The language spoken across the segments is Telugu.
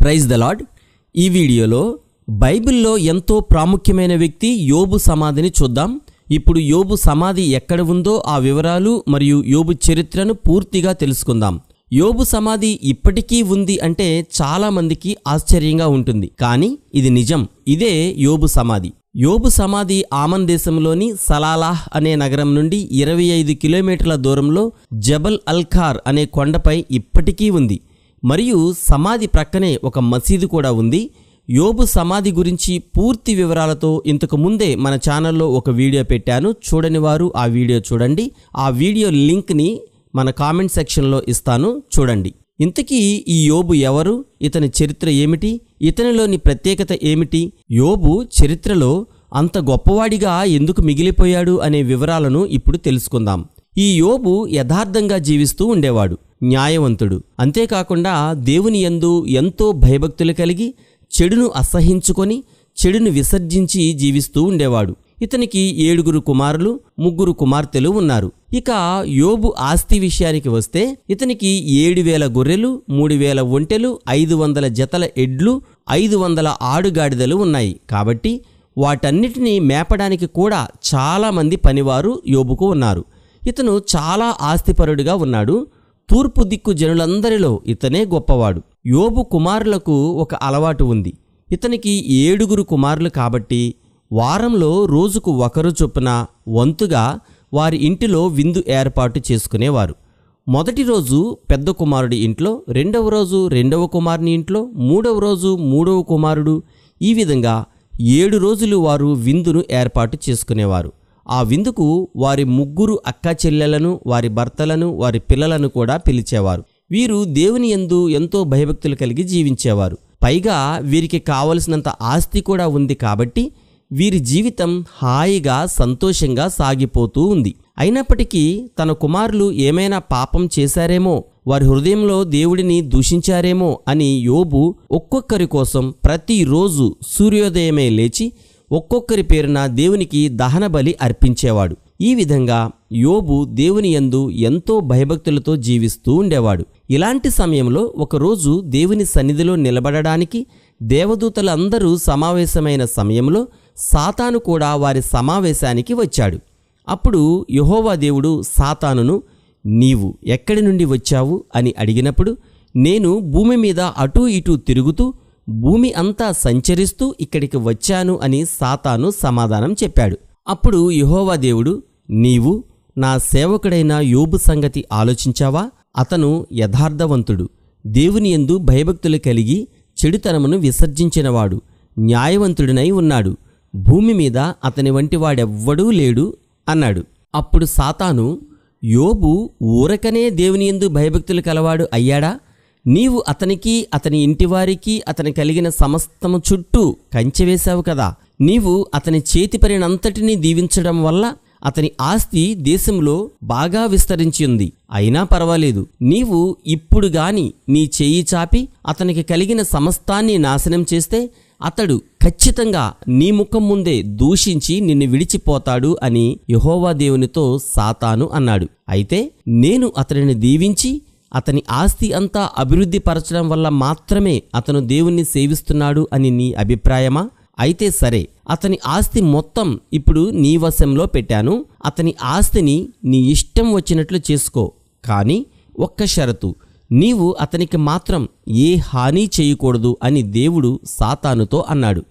ప్రైజ్ ద లాడ్ ఈ వీడియోలో బైబిల్లో ఎంతో ప్రాముఖ్యమైన వ్యక్తి యోబు సమాధిని చూద్దాం. ఇప్పుడు యోబు సమాధి ఎక్కడ ఉందో ఆ వివరాలు మరియు యోబు చరిత్రను పూర్తిగా తెలుసుకుందాం. యోబు సమాధి ఇప్పటికీ ఉంది అంటే చాలామందికి ఆశ్చర్యంగా ఉంటుంది. కానీ ఇది నిజం. ఇదే యోబు సమాధి. యోబు సమాధి ఆమన్ దేశంలోని సలాలాహ్ అనే నగరం నుండి ఇరవై ఐదు కిలోమీటర్ల దూరంలో జబల్ అల్ఖార్ అనే కొండపై ఇప్పటికీ ఉంది. మరియు సమాధి ప్రక్కనే ఒక మసీదు కూడా ఉంది. యోబు సమాధి గురించి పూర్తి వివరాలతో ఇంతకు ముందే మన ఛానల్లో ఒక వీడియో పెట్టాను. చూడని వారు ఆ వీడియో చూడండి. ఆ వీడియో లింక్ని మన కామెంట్ సెక్షన్లో ఇస్తాను. చూడండి. ఇంతకీ ఈ యోబు ఎవరు? ఇతని చరిత్ర ఏమిటి? ఇతనిలోని ప్రత్యేకత ఏమిటి? యోబు చరిత్రలో అంత గొప్పవాడిగా ఎందుకు మిగిలిపోయాడు అనే వివరాలను ఇప్పుడు తెలుసుకుందాం. ఈ యోబు యథార్థంగా జీవిస్తూ ఉండేవాడు. న్యాయవంతుడు. అంతేకాకుండా దేవుని యందు ఎంతో భయభక్తులు కలిగి చెడును అసహించుకొని చెడును విసర్జించి జీవిస్తూ ఉండేవాడు. ఇతనికి ఏడుగురు కుమారులు ముగ్గురు కుమార్తెలు ఉన్నారు. ఇక యోబు ఆస్తి విషయానికి వస్తే ఇతనికి ఏడు వేల గొర్రెలు మూడు వేల ఒంటెలు ఐదు వందల జతల ఎడ్లు ఐదు వందల ఆడుగాడిదలు ఉన్నాయి. కాబట్టి వాటన్నిటినీ మేపడానికి కూడా చాలామంది పనివారు యోబుకు ఉన్నారు. ఇతను చాలా ఆస్తిపరుడిగా ఉన్నాడు. తూర్పు దిక్కు జనులందరిలో ఇతనే గొప్పవాడు. యోబు కుమారులకు ఒక అలవాటు ఉంది. ఇతనికి ఏడుగురు కుమారులు కాబట్టి వారంలో రోజుకు ఒకరు చొప్పున వంతుగా వారి ఇంటిలో విందు ఏర్పాటు చేసుకునేవారు. మొదటి రోజు పెద్ద కుమారుడి ఇంట్లో రెండవ రోజు రెండవ కుమారుని ఇంట్లో మూడవ రోజు మూడవ కుమారుడు. ఈ విధంగా ఏడు రోజులు వారు విందును ఏర్పాటు చేసుకునేవారు. ఆ విందుకు వారి ముగ్గురు అక్క చెల్లెలను వారి భర్తలను వారి పిల్లలను కూడా పిలిచేవారు. వీరు దేవుని యందు ఎంతో భయభక్తులు కలిగి జీవించేవారు. పైగా వీరికి కావలసినంత ఆస్తి కూడా ఉంది కాబట్టి వీరి జీవితం హాయిగా సంతోషంగా సాగిపోతూ ఉంది. అయినప్పటికీ తన కుమారులు ఏమైనా పాపం చేశారేమో వారి హృదయంలో దేవుడిని దూషించారేమో అని యోబు ఒక్కొక్కరి కోసం ప్రతిరోజు సూర్యోదయమే లేచి ఒక్కొక్కరి పేరున దేవునికి దహన బలి అర్పించేవాడు. ఈ విధంగా యోబు దేవుని యందు ఎంతో భయభక్తులతో జీవిస్తూ ఉండేవాడు. ఇలాంటి సమయంలో ఒకరోజు దేవుని సన్నిధిలో నిలబడడానికి దేవదూతలందరూ సమావేశమైన సమయంలో సాతాను కూడా వారి సమావేశానికి వచ్చాడు. అప్పుడు యహోవా దేవుడు సాతానును నీవు ఎక్కడి నుండి వచ్చావు? అని అడిగినప్పుడు నేను భూమి మీద అటూ ఇటూ తిరుగుతూ భూమి అంతా సంచరిస్తూ ఇక్కడికి వచ్చాను అని సాతాను సమాధానం చెప్పాడు. అప్పుడు యహోవా దేవుడు నీవు నా సేవకుడైన యోబు సంగతి ఆలోచించావా? అతను యథార్థవంతుడు. దేవుని యందు భయభక్తులు కలిగి చెడుతనమును విసర్జించినవాడు న్యాయవంతుడినై ఉన్నాడు. భూమి మీద అతని వంటి వాడెవ్వడూ లేడు అన్నాడు. అప్పుడు సాతాను యోబు ఊరకనే దేవుని యందు భయభక్తులు కలవాడు అయ్యాడా? నీవు అతనికి అతని ఇంటివారికి అతని కలిగిన సమస్తము చుట్టూ కంచె వేశావు కదా. నీవు అతని చేతి పనినంతటినీ దీవించడం వల్ల అతని ఆస్తి దేశంలో బాగా విస్తరించి ఉంది. అయినా పర్వాలేదు. నీవు ఇప్పుడు గాని నీ చేయి చాపి అతనికి కలిగిన సమస్తాన్ని నాశనం చేస్తే అతడు ఖచ్చితంగా నీ ముఖం ముందే దూషించి నిన్ను విడిచిపోతాడు అని యహోవా దేవునితో సాతాను అన్నాడు. అయితే నేను అతనిని దీవించి అతని ఆస్తి అంతా అభివృద్ధి పరచడం వల్ల మాత్రమే అతను దేవుణ్ణి సేవిస్తున్నాడు అని నీ అభిప్రాయమా? అయితే సరే అతని ఆస్తి మొత్తం ఇప్పుడు నీ వశంలో పెట్టాను. అతని ఆస్తిని నీ ఇష్టం వచ్చినట్లు చేసుకో. కానీ ఒక్క షరతు నీవు అతనికి మాత్రం ఏ హాని చేయకూడదు అని దేవుడు సాతానుతో అన్నాడు.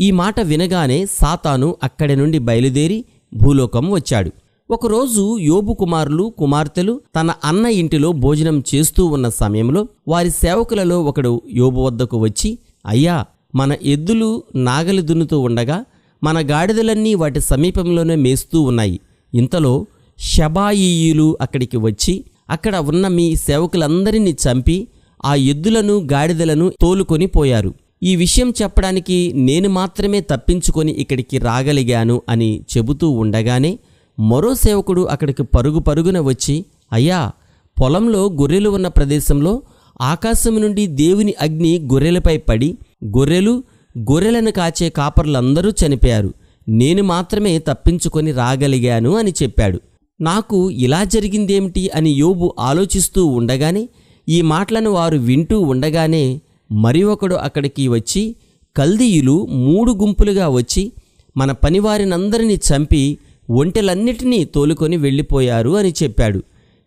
ఈ మాట వినగానే సాతాను అక్కడి నుండి బయలుదేరి భూలోకం వచ్చాడు. ఒకరోజు యోబు కుమారులు కుమార్తెలు తన అన్న ఇంటిలో భోజనం చేస్తూ ఉన్న సమయంలో వారి సేవకులలో ఒకడు యోబు వద్దకు వచ్చి అయ్యా మన ఎద్దులు నాగలి దున్నుతూ ఉండగా మన గాడిదలన్నీ వాటి సమీపంలోనే మేస్తూ ఉన్నాయి. ఇంతలో షబాయియులు అక్కడికి వచ్చి అక్కడ ఉన్న మీ సేవకులందరినీ చంపి ఆ ఎద్దులను గాడిదలను తోలుకొని పోయారు. ఈ విషయం చెప్పడానికి నేను మాత్రమే తప్పించుకొని ఇక్కడికి రాగలిగాను అని చెబుతూ ఉండగానే మరో సేవకుడు అక్కడికి పరుగు పరుగున వచ్చి అయ్యా పొలంలో గొర్రెలు ఉన్న ప్రదేశంలో ఆకాశం నుండి దేవుని అగ్ని గొర్రెలపై పడి గొర్రెలు గొర్రెలను కాచే కాపర్లందరూ చనిపోయారు. నేను మాత్రమే తప్పించుకొని రాగలిగాను అని చెప్పాడు. నాకు ఇలా జరిగిందేమిటి? అని యోబు ఆలోచిస్తూ ఉండగానే ఈ మాటలను వారు వింటూ ఉండగానే మరి ఒకడు అక్కడికి వచ్చి కల్దీయులు మూడు గుంపులుగా వచ్చి మన పనివారినందరినీ చంపి ఒంటెలన్నిటినీ తోలుకొని వెళ్ళిపోయారు అని చెప్పాడు.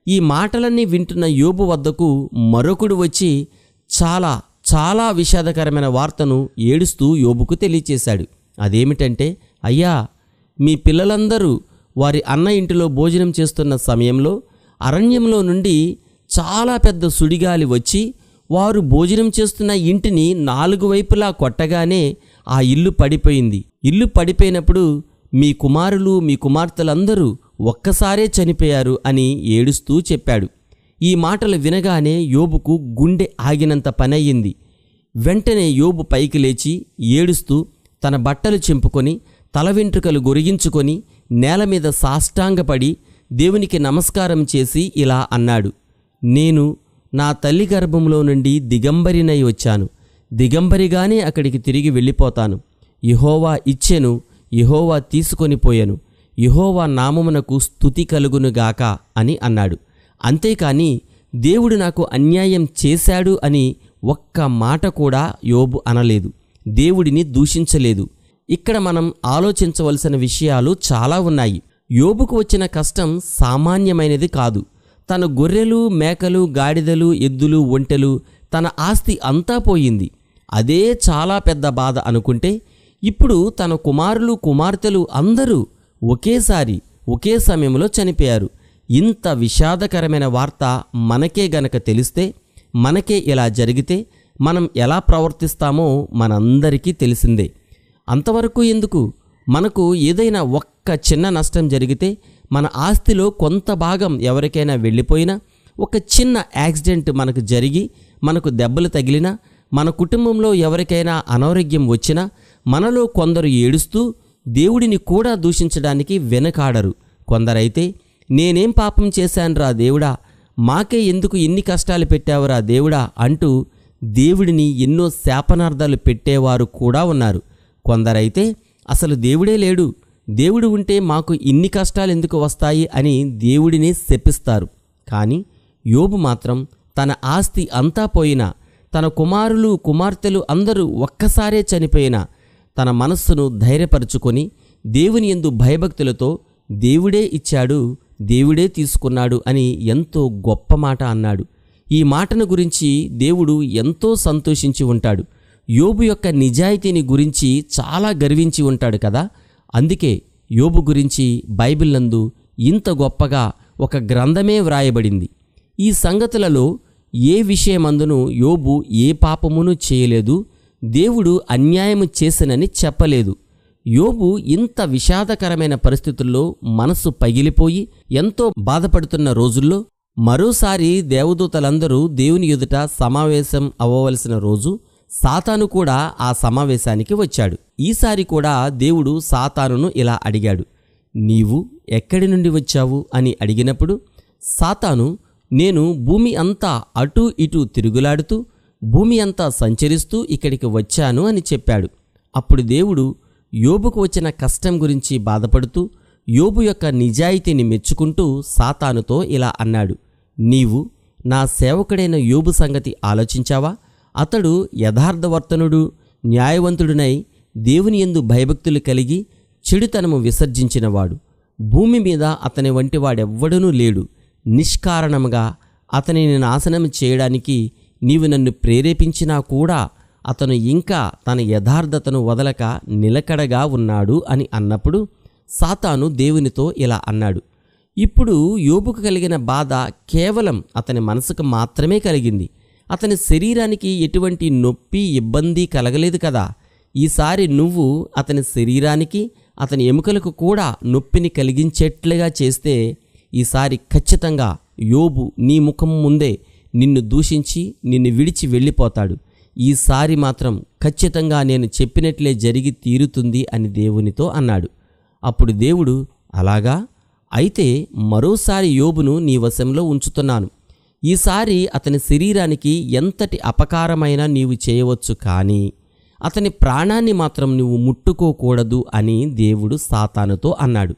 ఈ మాటలన్నీ వింటున్న యోబు వద్దకు మరొకడు వచ్చి చాలా చాలా విషాదకరమైన వార్తను ఏడుస్తూ యోబుకు తెలియచేశాడు. అదేమిటంటే అయ్యా మీ పిల్లలందరూ వారి అన్న ఇంటిలో భోజనం చేస్తున్న సమయంలో అరణ్యంలో నుండి చాలా పెద్ద సుడిగాలి వచ్చి వారు భోజనం చేస్తున్న ఇంటిని నాలుగు వైపులా కొట్టగానే ఆ ఇల్లు పడిపోయింది. ఇల్లు పడిపోయినప్పుడు మీ కుమారులు మీ కుమార్తెలందరూ ఒక్కసారే చనిపోయారు అని ఏడుస్తూ చెప్పాడు. ఈ మాటలు వినగానే యోబుకు గుండె ఆగినంత పనయ్యింది. వెంటనే యోబు పైకి లేచి ఏడుస్తూ తన బట్టలు చింపుకొని తల వెంట్రుకలు గొరిగించుకొని నేల మీద సాష్టాంగపడి దేవునికి నమస్కారం చేసి ఇలా అన్నాడు. నేను నా తల్లి గర్భంలో నుండి దిగంబరినై వచ్చాను. దిగంబరిగానే అక్కడికి తిరిగి వెళ్ళిపోతాను. యహోవా ఇచ్చెను యహోవా తీసుకొని పోయాను. యహోవా నామమునకు స్థుతి కలుగునుగాక అని అన్నాడు. అంతేకాని దేవుడు నాకు అన్యాయం చేశాడు అని ఒక్క మాట కూడా యోబు అనలేదు. దేవుడిని దూషించలేదు. ఇక్కడ మనం ఆలోచించవలసిన విషయాలు చాలా ఉన్నాయి. యోబుకు వచ్చిన కష్టం సామాన్యమైనది కాదు. తన గొర్రెలు మేకలు గాడిదలు ఎద్దులు ఒంటెలు తన ఆస్తి అంతా పోయింది. అదే చాలా పెద్ద బాధ అనుకుంటే ఇప్పుడు తన కుమారులు కుమార్తెలు అందరూ ఒకేసారి ఒకే సమయంలో చనిపోయారు. ఇంత విషాదకరమైన వార్త మనకే గనక తెలిస్తే మనకే ఇలా జరిగితే మనం ఎలా ప్రవర్తిస్తామో మనందరికీ తెలిసిందే. అంతవరకు ఎందుకు? మనకు ఏదైనా ఒక్క చిన్న నష్టం జరిగితే మన ఆస్తిలో కొంత భాగం ఎవరికైనా వెళ్ళిపోయినా ఒక చిన్న యాక్సిడెంట్ మనకు జరిగి మనకు దెబ్బలు తగిలినా మన కుటుంబంలో ఎవరికైనా అనారోగ్యం వచ్చినా మనలో కొందరు ఏడుస్తూ దేవుడిని కూడా దూషించడానికి వెనకాడరు. కొందరైతే నేనేం పాపం చేశానురా దేవుడా? మాకే ఎందుకు ఇన్ని కష్టాలు పెట్టావురా దేవుడా? అంటూ దేవుడిని ఎన్నో శాపనార్థాలు పెట్టేవారు కూడా ఉన్నారు. కొందరైతే అసలు దేవుడే లేడు. దేవుడు ఉంటే మాకు ఇన్ని కష్టాలు ఎందుకు వస్తాయి? అని దేవుడిని శపిస్తారు. కానీ యోబు మాత్రం తన ఆస్తి అంతా పోయినా తన కుమారులు కుమార్తెలు అందరూ ఒక్కసారే చనిపోయినా తన మనస్సును ధైర్యపరుచుకొని దేవుని ఎందు భయభక్తులతో దేవుడే ఇచ్చాడు దేవుడే తీసుకున్నాడు అని ఎంతో గొప్ప మాట అన్నాడు. ఈ మాటను గురించి దేవుడు ఎంతో సంతోషించి ఉంటాడు. యోబు యొక్క నిజాయితీని గురించి చాలా గర్వించి ఉంటాడు కదా. అందుకే యోబు గురించి బైబిల్ నందు ఇంత గొప్పగా ఒక గ్రంథమే వ్రాయబడింది. ఈ సంగతులలో ఏ విషయమందును యోబు ఏ పాపమును చేయలేదు దేవుడు అన్యాయము చేసనని చెప్పలేదు. యోబు ఇంత విషాదకరమైన పరిస్థితుల్లో మనస్సు పగిలిపోయి ఎంతో బాధపడుతున్న రోజుల్లో మరోసారి దేవదూతలందరూ దేవుని ఎదుట సమావేశం అవ్వవలసిన రోజు సాతాను కూడా ఆ సమావేశానికి వచ్చాడు. ఈసారి కూడా దేవుడు సాతానును ఇలా అడిగాడు నీవు ఎక్కడి నుండి వచ్చావు? అని అడిగినప్పుడు సాతాను నేను భూమి అంతా అటూ ఇటూ తిరుగులాడుతూ భూమి అంతా సంచరిస్తూ ఇక్కడికి వచ్చాను అని చెప్పాడు. అప్పుడు దేవుడు యోబుకు వచ్చిన కష్టం గురించి బాధపడుతూ యోబు యొక్క నిజాయితీని మెచ్చుకుంటూ సాతానుతో ఇలా అన్నాడు. నీవు నా సేవకుడైన యోబు సంగతి ఆలోచించావా? అతడు యథార్థవర్తనుడు న్యాయవంతుడునై దేవుని యందు భయభక్తులు కలిగి చెడుతనము విసర్జించినవాడు. భూమి మీద అతని వంటి వాడెవ్వడనూ లేడు. నిష్కారణముగా అతనిని నాశనం చేయడానికి నీవు నన్ను ప్రేరేపించినా కూడా అతను ఇంకా తన యథార్థతను వదలక నిలకడగా ఉన్నాడు అని అన్నప్పుడు సాతాను దేవునితో ఇలా అన్నాడు. ఇప్పుడు యోబుకు కలిగిన బాధ కేవలం అతని మనసుకు మాత్రమే కలిగింది. అతని శరీరానికి ఎటువంటి నొప్పి ఇబ్బంది కలగలేదు కదా. ఈసారి నువ్వు అతని శరీరానికి అతని ఎముకలకు కూడా నొప్పిని కలిగించేట్లుగా చేస్తే ఈసారి ఖచ్చితంగా యోబు నీ ముఖం ముందే నిన్ను దూషించి నిన్ను విడిచి వెళ్ళిపోతాడు. ఈసారి మాత్రం ఖచ్చితంగా నేను చెప్పినట్లే జరిగి తీరుతుంది అని దేవునితో అన్నాడు. అప్పుడు దేవుడు అలాగా? అయితే మరోసారి యోబును నీ వశంలో ఉంచుతున్నాను. ఈసారి అతని శరీరానికి ఎంతటి అపకారమైనా నీవు చేయవచ్చు కానీ అతని ప్రాణాన్ని మాత్రం నువ్వు ముట్టుకోకూడదు అని దేవుడు సాతానుతో అన్నాడు.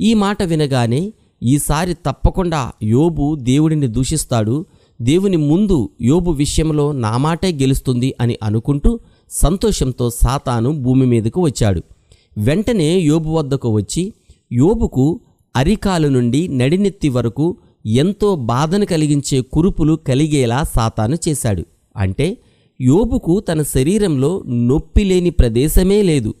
ఈ మాట వినగానే ఈసారి తప్పకుండా యోబు దేవుడిని దూషిస్తాడు. దేవుని ముందు యోబు విషయంలో నా మాటే గెలుస్తుంది అని అనుకుంటూ సంతోషంతో సాతాను భూమి మీదకు వచ్చాడు. వెంటనే యోబు వద్దకు వచ్చి యోబుకు అరికాలు నుండి నడినెత్తి వరకు ఎంతో బాధను కలిగించే కురుపులు కలిగేలా సాతాను చేశాడు. అంటే యోబుకు తన శరీరంలో నొప్పి లేని ప్రదేశమే లేదు.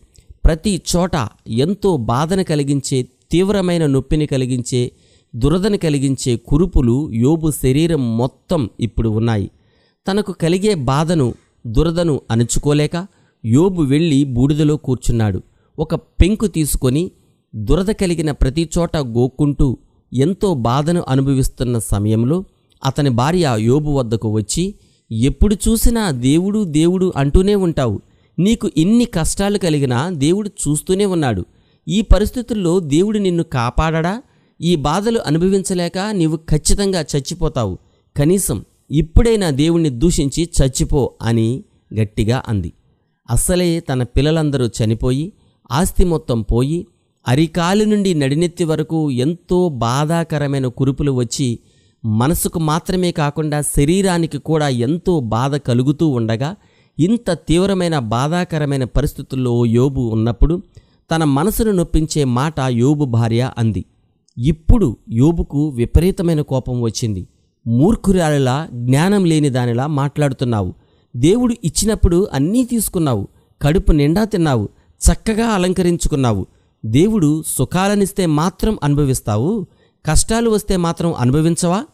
ప్రతి చోట ఎంతో బాధను కలిగించే తీవ్రమైన నొప్పిని కలిగించే దురదను కలిగించే కురుపులు యోబు శరీరం మొత్తం ఇప్పుడు ఉన్నాయి. తనకు కలిగే బాధను దురదను అణుచుకోలేక యోబు వెళ్ళి బూడిదలో కూర్చున్నాడు. ఒక పెంకు తీసుకొని దురద కలిగిన ప్రతి చోట గోక్కుంటూ ఎంతో బాధను అనుభవిస్తున్న సమయంలో అతని భార్య యోబు వద్దకు వచ్చి ఎప్పుడు చూసినా దేవుడు దేవుడు అంటూనే ఉంటావు. నీకు ఇన్ని కష్టాలు కలిగినా దేవుడు చూస్తూనే ఉన్నాడు. ఈ పరిస్థితుల్లో దేవుడు నిన్ను కాపాడడా? ఈ బాధలు అనుభవించలేక నీవు ఖచ్చితంగా చచ్చిపోతావు. కనీసం ఇప్పుడైనా దేవుణ్ణి దూషించి చచ్చిపో అని గట్టిగా అంది. అస్సలే తన పిల్లలందరూ చనిపోయి ఆస్తి మొత్తం పోయి అరికాలి నుండి నడినెత్తి వరకు ఎంతో బాధాకరమైన కురుపులు వచ్చి మనసుకు మాత్రమే కాకుండా శరీరానికి కూడా ఎంతో బాధ కలుగుతూ ఉండగా ఇంత తీవ్రమైన బాధాకరమైన పరిస్థితుల్లో యోబు ఉన్నప్పుడు తన మనసును నొప్పించే మాట యోబు భార్య అంది. ఇప్పుడు యోబుకు విపరీతమైన కోపం వచ్చింది. మూర్ఖురాలిలా జ్ఞానం లేని దానిలా మాట్లాడుతున్నావు. దేవుడు ఇచ్చినప్పుడు అన్నీ తీసుకున్నావు. కడుపు నిండా తిన్నావు. చక్కగా అలంకరించుకున్నావు. దేవుడు సుఖాలనిస్తే మాత్రం అనుభవిస్తావు. కష్టాలు వస్తే మాత్రం అనుభవించవా?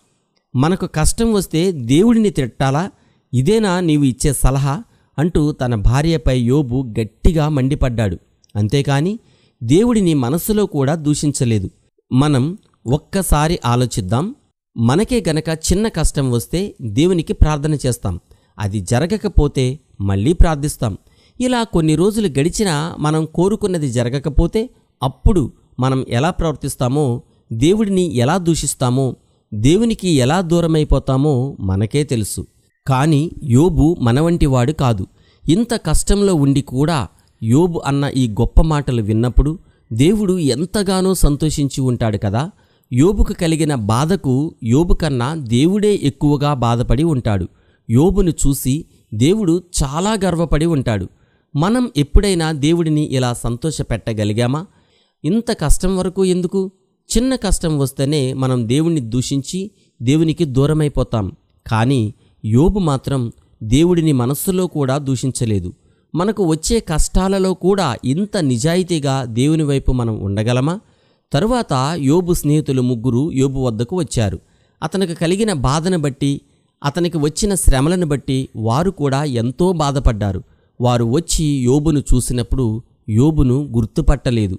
మనకు కష్టం వస్తే దేవుడిని తిట్టాలా? ఇదేనా నీవు ఇచ్చే సలహా? అంటూ తన భార్యపై యోబు గట్టిగా మండిపడ్డాడు. అంతేకాని దేవుడిని మనస్సులో కూడా దూషించలేదు. మనం ఒక్కసారి ఆలోచిద్దాం. మనకే గనక చిన్న కష్టం వస్తే దేవునికి ప్రార్థన చేస్తాం. అది జరగకపోతే మళ్ళీ ప్రార్థిస్తాం. ఇలా కొన్ని రోజులు గడిచినా మనం కోరుకున్నది జరగకపోతే అప్పుడు మనం ఎలా ప్రవర్తిస్తామో దేవుడిని ఎలా దూషిస్తామో దేవునికి ఎలా దూరమైపోతామో మనకే తెలుసు. కానీ యోబు మన వంటివాడు కాదు. ఇంత కష్టంలో ఉండి కూడా యోబు అన్న ఈ గొప్ప మాటలు విన్నప్పుడు దేవుడు ఎంతగానో సంతోషించి ఉంటాడు కదా? యోబుకు కలిగిన బాధకు యోబు కన్నా దేవుడే ఎక్కువగా బాధపడి ఉంటాడు. యోబును చూసి దేవుడు చాలా గర్వపడి ఉంటాడు. మనం ఎప్పుడైనా దేవుడిని ఇలా సంతోషపెట్టగలిగామా? ఇంత కష్టం వరకు ఎందుకు? చిన్న కష్టం వస్తేనే మనం దేవుణ్ణి దూషించి దేవునికి దూరమైపోతాం. కానీ యోబు మాత్రం దేవుడిని మనస్సులో కూడా దూషించలేదు. మనకు వచ్చే కష్టాలలో కూడా ఇంత నిజాయితీగా దేవుని వైపు మనం ఉండగలమా? తరువాత యోబు స్నేహితులు ముగ్గురు యోబు వద్దకు వచ్చారు. అతనికి కలిగిన బాధను బట్టి అతనికి వచ్చిన శ్రమలను బట్టి వారు కూడా ఎంతో బాధపడ్డారు. వారు వచ్చి యోబును చూసినప్పుడు యోబును గుర్తుపట్టలేదు.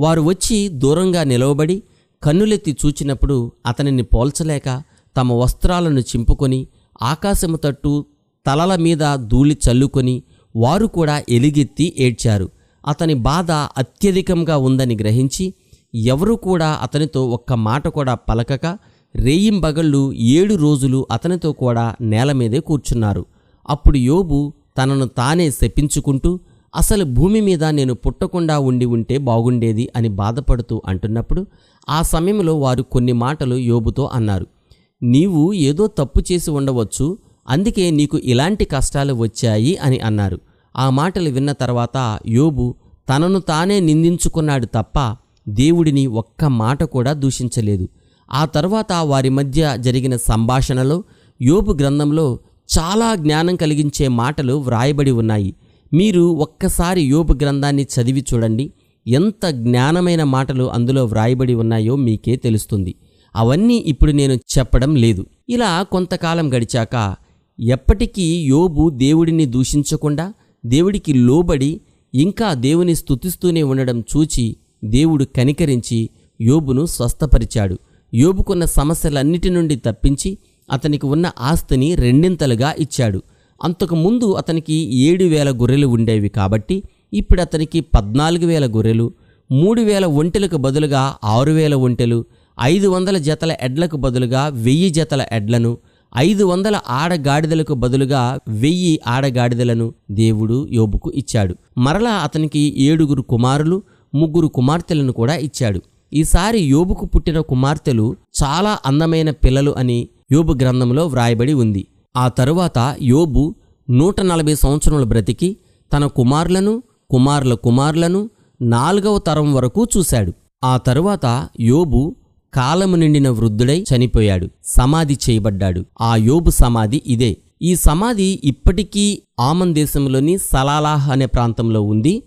వారు వచ్చి దూరంగా నిలవబడి కన్నులెత్తి చూచినప్పుడు అతనిని పోల్చలేక తమ వస్త్రాలను చింపుకొని ఆకాశము తట్టు తలల మీద ధూళి చల్లుకొని వారు కూడా ఎలుగెత్తి ఏడ్చారు. అతని బాధ అత్యధికంగా ఉందని గ్రహించి ఎవరూ కూడా అతనితో ఒక్క మాట కూడా పలకక రేయింబగళ్ళు ఏడు రోజులు అతనితో కూడా నేల మీదే కూర్చున్నారు. అప్పుడు యోబు తనను తానే శపించుకుంటూ అసలు భూమి మీద నేను పుట్టకుండా ఉండి ఉంటే బాగుండేది అని బాధపడుతూ అంటున్నప్పుడు ఆ సమయంలో వారు కొన్ని మాటలు యోబుతో అన్నారు. నీవు ఏదో తప్పు చేసి ఉండవచ్చు అందుకే నీకు ఇలాంటి కష్టాలు వచ్చాయి అని అన్నారు. ఆ మాటలు విన్న తర్వాత యోబు తనను తానే నిందించుకున్నాడు తప్ప దేవుడిని ఒక్క మాట కూడా దూషించలేదు. ఆ తర్వాత వారి మధ్య జరిగిన సంభాషణలో యోబు గ్రంథంలో చాలా జ్ఞానం కలిగించే మాటలు వ్రాయబడి ఉన్నాయి. మీరు ఒక్కసారి యోబు గ్రంథాన్ని చదివి చూడండి. ఎంత జ్ఞానమైన మాటలు అందులో వ్రాయబడి ఉన్నాయో మీకే తెలుస్తుంది. అవన్నీ ఇప్పుడు నేను చెప్పడం లేదు. ఇలా కొంతకాలం గడిచాక ఎప్పటికీ యోబు దేవుడిని దూషించకుండా దేవుడికి లోబడి ఇంకా దేవుని స్థుతిస్తూనే ఉండడం చూచి దేవుడు కనికరించి యోబును స్వస్థపరిచాడు. యోబుకున్న సమస్యలన్నిటి నుండి తప్పించి అతనికి ఉన్న ఆస్తిని రెండింతలుగా ఇచ్చాడు. అంతకు ముందు అతనికి ఏడు వేల గొర్రెలు ఉండేవి కాబట్టి ఇప్పుడు అతనికి పద్నాలుగు వేల గొర్రెలు మూడు వేల ఒంటెలకు బదులుగా ఆరు వేల ఒంటెలు ఐదు వందల జతల ఎడ్లకు బదులుగా వెయ్యి జతల ఎడ్లను ఐదు వందల ఆడగాడిదలకు బదులుగా వెయ్యి ఆడగాడిదలను దేవుడు యోబుకు ఇచ్చాడు. మరలా అతనికి ఏడుగురు కుమారులు ముగ్గురు కుమార్తెలను కూడా ఇచ్చాడు. ఈసారి యోబుకు పుట్టిన కుమార్తెలు చాలా అందమైన పిల్లలు అని యోబు గ్రంథంలో వ్రాయబడి ఉంది. ఆ తరువాత యోబు నూట నలభై సంవత్సరములు బ్రతికి తన కుమారులను కుమారుల కుమారులను నాలుగవ తరం వరకు చూశాడు. ఆ తరువాత యోబు కాలము నిండిన వృద్ధుడై చనిపోయాడు. సమాధి చేయబడ్డాడు. ఆ యోబు సమాధి ఇదే. ఈ సమాధి ఇప్పటికీ ఆమన్ దేశంలోని సలాలాహ్ అనే ప్రాంతంలో ఉంది.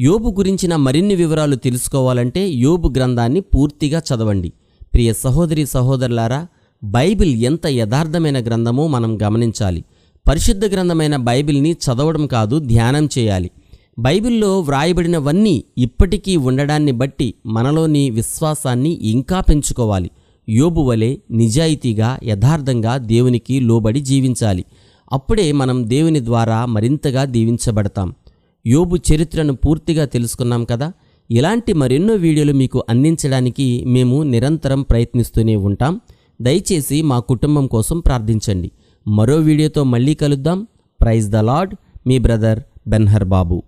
యోబు గురించిన మరిన్ని వివరాలు తెలుసుకోవాలంటే యోబు గ్రంథాన్ని పూర్తిగా చదవండి. ప్రియ సహోదరి సహోదరులారా బైబిల్ ఎంత యథార్థమైన గ్రంథమో మనం గమనించాలి. పరిశుద్ధ గ్రంథమైన బైబిల్ని చదవడం కాదు ధ్యానం చేయాలి. బైబిల్లో వ్రాయబడినవన్నీ ఇప్పటికీ ఉండడాన్ని బట్టి మనలోని విశ్వాసాన్ని ఇంకా పెంచుకోవాలి. యోబు వలె నిజాయితీగా యథార్థంగా దేవునికి లోబడి జీవించాలి. అప్పుడే మనం దేవుని ద్వారా మరింతగా దీవించబడతాం. యోబు చరిత్రను పూర్తిగా తెలుసుకున్నాం కదా? ఇలాంటి మరెన్నో వీడియోలు మీకు అందించడానికి మేము నిరంతరం ప్రయత్నిస్తూనే ఉంటాం. దయచేసి మా కుటుంబం కోసం ప్రార్థించండి. మరో వీడియోతో మళ్ళీ కలుద్దాం. ప్రైజ్ ద లార్డ్ మీ బ్రదర్ బెన్హర్ బాబు